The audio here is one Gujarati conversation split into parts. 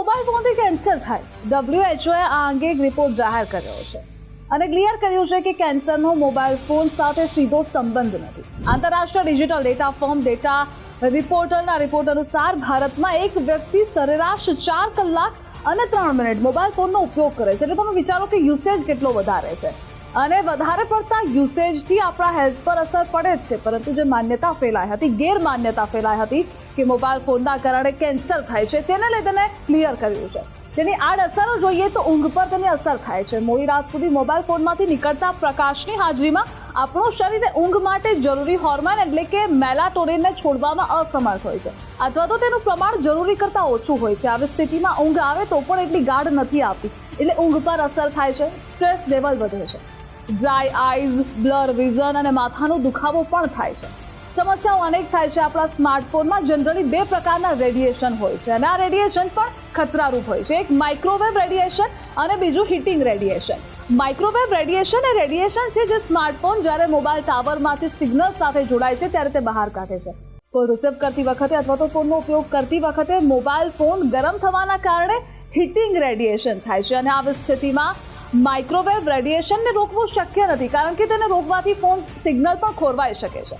મોબાઈલ ફોનથી કેન્સર થાય. ડબ્લ્યુએચઓએ આ અંગે એક રિપોર્ટ જાહેર કર્યો છે. અને ક્લિયર કર્યું છે કે કેન્સરનો મોબાઈલ ફોન સાથે સીધો સંબંધ નથી. આંતરરાષ્ટ્રીય ડિજિટલ ડેટા ફોર્મ ડેટા રિપોર્ટરના રિપોર્ટ અનુસાર ભારતમાં એક વ્યક્તિ સરેરાશ ચાર કલાક અને ત્રણ મિનિટ મોબાઈલ ફોનનો ઉપયોગ કરે છે. એટલે તમે વિચારો કે યુસેજ કેટલો વધારે છે. અને વધારે પડતા યુસેજથી આપણા હેલ્થ પર અસર પડે જ છે. પરંતુ જે માન્યતા ફેલાઈ હતી, ગેરમાન્યતા ફેલાઈ હતી કે મોબાઈલ ફોનના કારણે કેન્સર થાય છે, તેને લઈને ક્લિયર કર્યું છે. તેની આડઅસરો જોઈએ તો ઊંઘ પર તેની અસર થાય છે. મોડી રાત સુધી મોબાઈલ ફોનમાંથી નીકળતા પ્રકાશની હાજરીમાં આપણું શરીર ઊંઘ માટે જરૂરી હોર્મોન એટલે કે મેલાટોનિનને છોડવામાં અસમર્થ હોય છે. અથવા તો તેનું પ્રમાણ જરૂરી કરતાં ઓછું હોય છે. આવી સ્થિતિમાં ઊંઘ આવે તો પણ એટલી ગાઢ નથી આવતી. એટલે ઊંઘ પર અસર થાય છે. સ્ટ્રેસ લેવલ વધે છે. ડ્રાય આઈઝ બ્લર વિઝન અને માથાનો દુખાવો પણ થાય છે. સમસ્યાઓ અનેક થાય છે. આપણા સ્માર્ટફોનમાં જનરલી બે પ્રકારના રેડિયેશન હોય છે. અને આ રેડિયેશન પણ ખતરારૂપ હોય છે. એક માઇક્રોવેવ રેડિયેશન અને બીજું હીટિંગ રેડિયેશન માઇક્રોવેવ રેડિયેશન એ રેડિયેશન છે જે સ્માર્ટફોન જ્યારે મોબાઈલ ટાવરમાંથી સિગ્નલ સાથે જોડાય છે ત્યારે તે બહાર કાઢે છે. કોલ રિસીવ કરતી વખતે અથવા તો ફોનનો ઉપયોગ કરતી વખતે મોબાઈલ ફોન ગરમ થવાના કારણે હીટિંગ રેડિયેશન થાય છે. અને આવી સ્થિતિમાં માઇક્રોવેવ રેડિયેશનને રોકવું શક્ય નથી, કારણ કે તેને રોકવાથી ફોન સિગ્નલ પણ ખોરવાઈ શકે છે.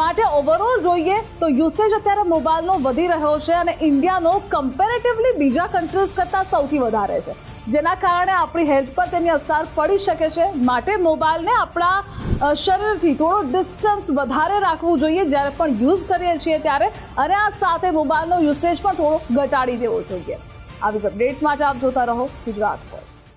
માટે ઓવરઓલ જોઈએ તો યુસેજ અત્યારે મોબાઈલનો વધી રહ્યો છે અને ઇન્ડિયાનો કમ્પેરેટિવલી બીજા કન્ટ્રીઝ કરતાં સૌથી વધારે છે. જેના કારણે આપણી હેલ્થ પર તેની અસર પડી શકે છે. માટે મોબાઈલને આપણા શરીરથી થોડો ડિસ્ટન્સ વધારે રાખવું જોઈએ જ્યારે પણ યુઝ કરીએ છીએ ત્યારે. અને આ સાથે મોબાઈલનો યુસેજ પણ થોડો ઘટાડી દેવો જોઈએ. આવી જ અપડેટ્સ માટે આપ જોતા રહો ગુજરાત ફર્સ્ટ